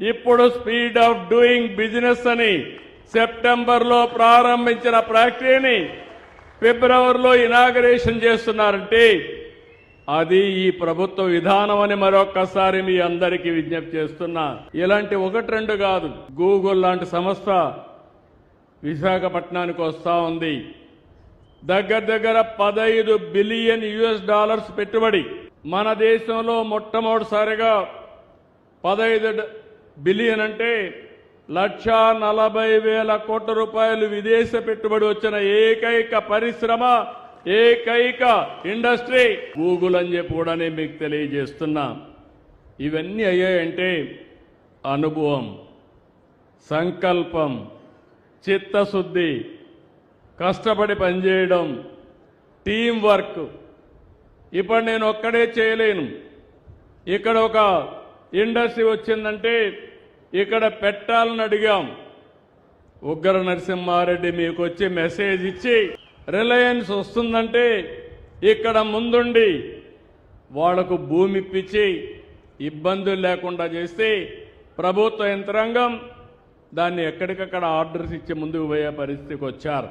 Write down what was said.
ఇప్పుడు speed of doing business అని సెప్టెంబర్లో ప్రారంభించిన ఫ్యాక్టరీని ఫిబ్రవరిలో ఇనాగరేషన్ చేస్తున్నారంటే అది ఈ ప్రభుత్వ విధానం అని మరొక్కసారి మీ అందరికీ విజ్ఞప్తి చేస్తున్నా. ఇలాంటి ఒకటి రెండు కాదు. గూగుల్ లాంటి సంస్థ విశాఖపట్నానికి వస్తా ఉంది. దగ్గర దగ్గర పదహైదు బిలియన్ యుఎస్ డాలర్స్ పెట్టుబడి. మన దేశంలో మొట్టమొదటిసారిగా పదహైదు డ- బిలియన్ అంటే లక్ష నలభై వేల కోట్ల రూపాయలు విదేశ పెట్టుబడి వచ్చిన ఏకైక పరిశ్రమ ఏకైక ఇండస్ట్రీ. గూగుల్ అని చెప్పి కూడా నేను మీకు తెలియజేస్తున్నా. ఇవన్నీ అయ్యాయంటే అనుభవం సంకల్పం చిత్తశుద్ధి కష్టపడి పనిచేయడం టీం వర్క్. ఇప్పుడు నేను ఒక్కడే చేయలేను. ఇక్కడ ఒక ఇండస్ట్రీ వచ్చిందంటే ఇక్కడ పెట్టాలని అడిగాం. ఉగ్ర నరసింహారెడ్డి మీకు వచ్చి మెసేజ్ ఇచ్చి రిలయన్స్ వస్తుందంటే ఇక్కడ ముందుండి వాళ్ళకు భూమి ఇప్పించి ఇబ్బందులు లేకుండా చేస్తే ప్రభుత్వ యంత్రాంగం దాన్ని ఎక్కడికక్కడ ఆర్డర్స్ ఇచ్చి ముందుకు పోయే పరిస్థితికి వచ్చారు.